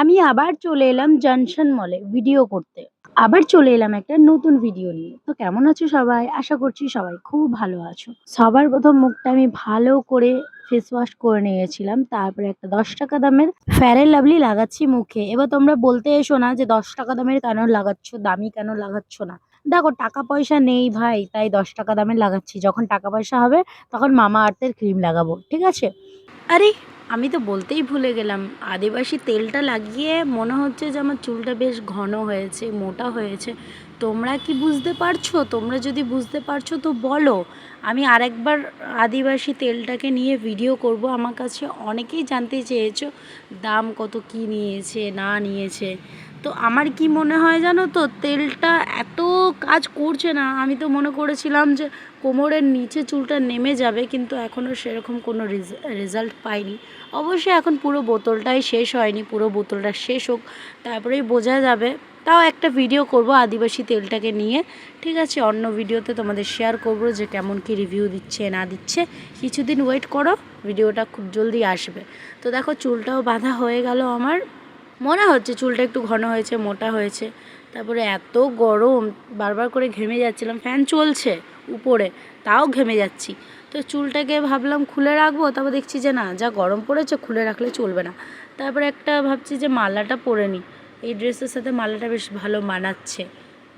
আমি আবার চলে এলাম জনসন মলে ভিডিও করতে। আবার চলে এলাম একটা নতুন ভিডিও নিয়ে। তো কেমন আছো সবাই? আশা করছি সবাই খুব ভালো আছো। সবার প্রথম মুখটা আমি ভালো করে ফেস ওয়াশ করে নিয়েছিলাম। তারপরে একটা দশ টাকা দামের ফ্যারেন লাভলি লাগাচ্ছি মুখে। এবার তোমরা বলতে এসো না যে দশ টাকা দামের কেন লাগাচ্ছ, দামি কেন লাগাচ্ছ না। দেখো, টাকা পয়সা নেই ভাই, তাই দশ টাকা দামের লাগাচ্ছি। যখন টাকা পয়সা হবে, তখন মামা আর্থের ক্রিম লাগাবো, ঠিক আছে? আরে, আমি তো বলতেই ভুলে গেলাম। আদিবাসী তেলটা লাগিয়ে মনে হচ্ছে যে আমার চুলটা বেশ ঘন হয়েছে, মোটা হয়েছে। তোমরা কি বুঝতে পারছ? তোমরা যদি বুঝতে পারছ, তো বলো। আমি আরেকবার আদিবাসী তেলটাকে নিয়ে ভিডিও করব। আমার কাছে অনেকেই জানতে চেয়েছো দাম কত কি নিয়েছে না নিয়েছে। তো আমার কি মনে হয় জানো তো, তেলটা এত কাজ করছে না। আমি তো মনে করেছিলাম যে কোমরের নিচে চুলটা নেমে যাবে, কিন্তু এখনও সেরকম কোনো রেজাল্ট পাইনি। অবশ্যই এখন পুরো বোতলটাই শেষ হয়নি, পুরো বোতলটা শেষ হোক, তারপরেই বোঝা যাবে। তাও একটা ভিডিও করব আদিবাসী তেলটাকে নিয়ে। ঠিক আছে, অন্য ভিডিওতে তোমাদের শেয়ার করব যে কেমন কি রিভিউ দিচ্ছে, না দিচ্ছে। কিছুদিন ওয়েট করো ভিডিওটা খুব জলদি আসবে। তো দেখো, চুলটাও বাঁধা হয়ে গেল আমার। মনে হচ্ছে চুলটা একটু ঘন হয়েছে, মোটা হয়েছে। তারপরে এত গরম, বারবার করে ঘেমে যাচ্ছিলাম, ফ্যান চলছে উপরে, তাও ঘেমে যাচ্ছি। তো চুলটাকে ভাবলাম খুলে রাখব, তারপর দেখছি যে না, যা গরম পড়েছে খুলে রাখলে চলবে না। তারপরে একটা ভাবছি যে মালাটা পরে নিই এই ড্রেসের সাথে মালাটা বেশ ভালো মানাচ্ছে।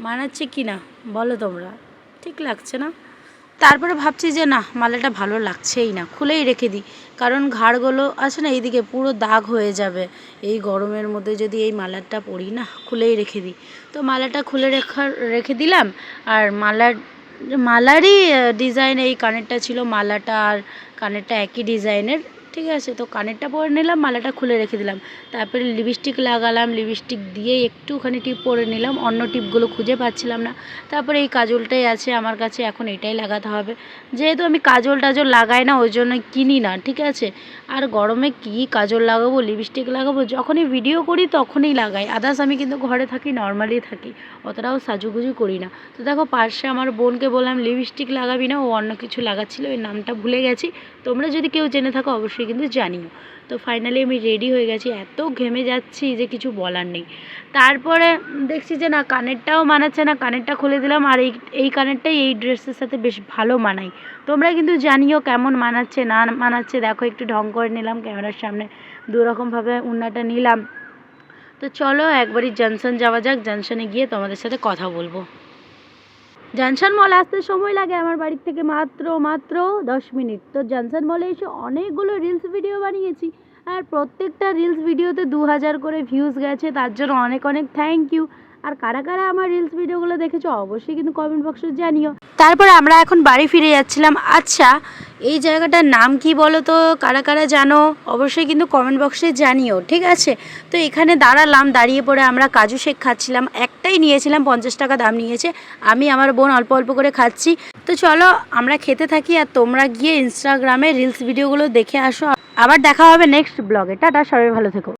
মানাচ্ছে কি না, বলো তোমরা? ঠিক লাগছে না? তারপরে ভাবছি যে না, মালাটা ভালো লাগছেই না, খুলেই রেখে দিই। কারণ ঘাড়গুলো আছে না, এইদিকে পুরো দাগ হয়ে যাবে। এই গরমের মধ্যে যদি এই মালাটা পরি, না, খুলেই রেখে দিই। তো মালাটা খুলে রেখার, রেখে দিলাম, আর মালার, মালারই ডিজাইন এই কানেরটা ছিল, মালাটা আর কানেরটা একই ডিজাইনের ঠিক আছে, তো কানেরটা পরে নিলাম, মালাটা খুলে রেখে দিলাম। তারপরে লিপস্টিক লাগালাম লিপস্টিক দিয়ে একটুখানি টিপ পরে নিলাম, অন্য টিপগুলো খুঁজে পাচ্ছিলাম না। তারপরে এই কাজলটাই আছে আমার কাছে, এখন এটাই লাগাতে হবে। যেহেতু আমি কাজল টাজল লাগাই না, ওই জন্য কিনি না, ঠিক আছে? আর গরমে কি কাজল লাগাবো লিপস্টিক লাগাবো? যখনই ভিডিও করি তখনই লাগাই আদার্স আমি কিন্তু ঘরে থাকি নর্মালি থাকি, অতটাও সাজুগুজু করি না। তো দেখো পাশে আমার বোনকে বললাম লিপস্টিক লাগাবি না, ও অন্য কিছু লাগাচ্ছিলো ওই নামটা ভুলে গেছি। তোমরা যদি কেউ জেনে থাকো, অবশ্যই কিন্তু জানিও। তো ফাইনালি আমি রেডি হয়ে গেছি। এত ঘেমে যাচ্ছি যে কিছু বলার নেই। তারপরে দেখছি যে না, কানেরটাও মানাচ্ছে না। কানেরটা খুলে দিলাম আর এই এই কানেরটাই এই ড্রেসের সাথে বেশ ভালো মানাই তোমরা কিন্তু জানিও কেমন মানাচ্ছে, না মানাচ্ছে। দেখো, একটু ঢং করে নিলাম। ক্যামেরার সামনে দুরকমভাবে উন্নাটা নিলাম। তো চলো, একবারই জনসন যাওয়া যাক। জনসনে গিয়ে তোমাদের সাথে কথা বলব। জনসন মল আসতে সময় লাগে আমার বাড়ির থেকে মাত্র মাত্র দশ মিনিট। তো জানসান মলে এসে অনেকগুলো রিলস ভিডিও বানিয়েছি আর প্রত্যেকটা রিলস ভিডিওতে দু হাজার করে ভিউজ গেছে, তার জন্য অনেক অনেক থ্যাংক ইউ আর কারা কারা আমার রিলস ভিডিওগুলো দেখেছ অবশ্যই কিন্তু কমেন্ট বক্সে জানিও। তারপর আমরা এখন বাড়ি ফিরে যাচ্ছিলাম। আচ্ছা এই জায়গাটার নাম কি বলো তো? কারা কারা জানো? অবশ্যই কিন্তু কমেন্ট বক্সে জানিও, ঠিক আছে? তো এখানে দাঁড়ালাম, দাঁড়িয়ে পরে আমরা কাজু শেক খাচ্ছিলাম। একটাই নিয়েছিলাম, পঞ্চাশ টাকা দাম নিয়েছে। আমি, আমার বোন অল্প অল্প করে খাচ্ছি। তো চলো, আমরা খেতে থাকি আর তোমরা গিয়ে ইনস্টাগ্রামে রিলস ভিডিওগুলো দেখে আসো। আবার দেখা হবে নেক্সট ব্লগে টাটা, সবাই ভালো থেকো।